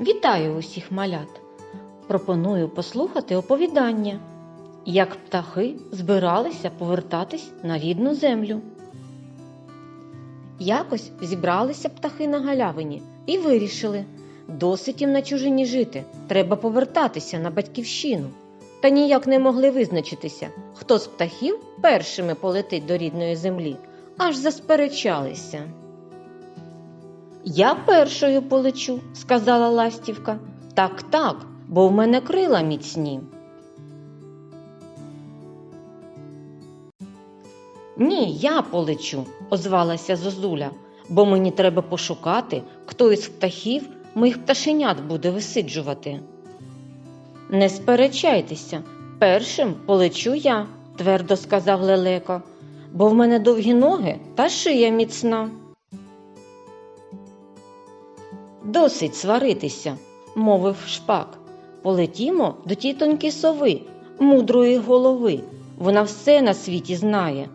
Вітаю усіх малят! Пропоную послухати оповідання, як птахи збиралися повертатись на рідну землю. Якось зібралися птахи на галявині і вирішили досить їм на чужині жити, треба повертатися на батьківщину. Та ніяк не могли визначитися, хто з птахів першими полетить до рідної землі, аж засперечалися. Я першою полечу, сказала ластівка. Так, так, бо в мене крила міцні. Ні, я полечу, озвалася Зозуля, бо мені треба пошукати, хто із птахів моїх пташенят буде висиджувати. Не сперечайтеся, першим полечу я, твердо сказав лелеко, бо в мене довгі ноги та шия міцна. Досить сваритися, мовив шпак. Полетімо до тітоньки сови, мудрої голови. Вона все на світі знає.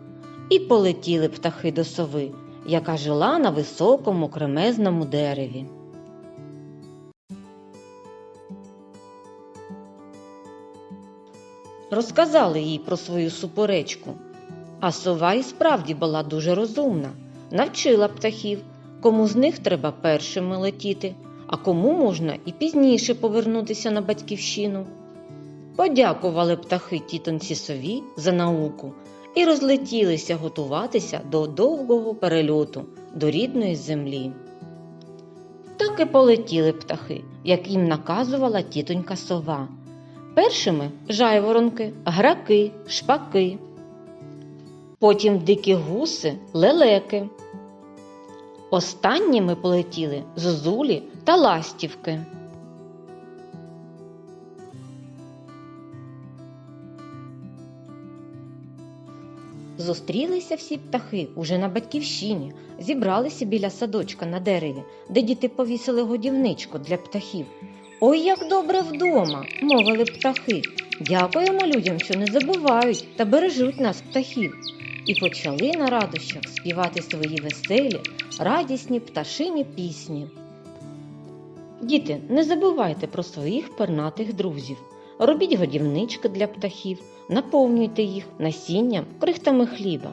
І полетіли птахи до сови, яка жила на високому кремезному дереві. Розказали їй про свою суперечку. А сова і справді була дуже розумна, навчила птахів, кому з них треба першими летіти, а кому можна і пізніше повернутися на батьківщину. Подякували птахи тітонці сові за науку і розлетілися готуватися до довгого перельоту до рідної землі. Так і полетіли птахи, як їм наказувала тітонька сова. Першими жайворонки, граки, шпаки, потім дикі гуси, лелеки. Останніми полетіли зозулі та ластівки. Зустрілися всі птахи уже на батьківщині, зібралися біля садочка на дереві, де діти повісили годівничку для птахів. Ой, як добре вдома, мовили птахи. Дякуємо людям, що не забувають та бережуть нас птахів. І почали на радощах співати свої веселі, радісні пташині пісні. Діти, не забувайте про своїх пернатих друзів. Робіть годівнички для птахів, наповнюйте їх насінням, крихтами хліба.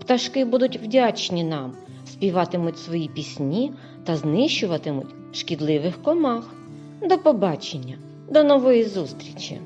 Пташки будуть вдячні нам, співатимуть свої пісні та знищуватимуть шкідливих комах. До побачення, до нової зустрічі!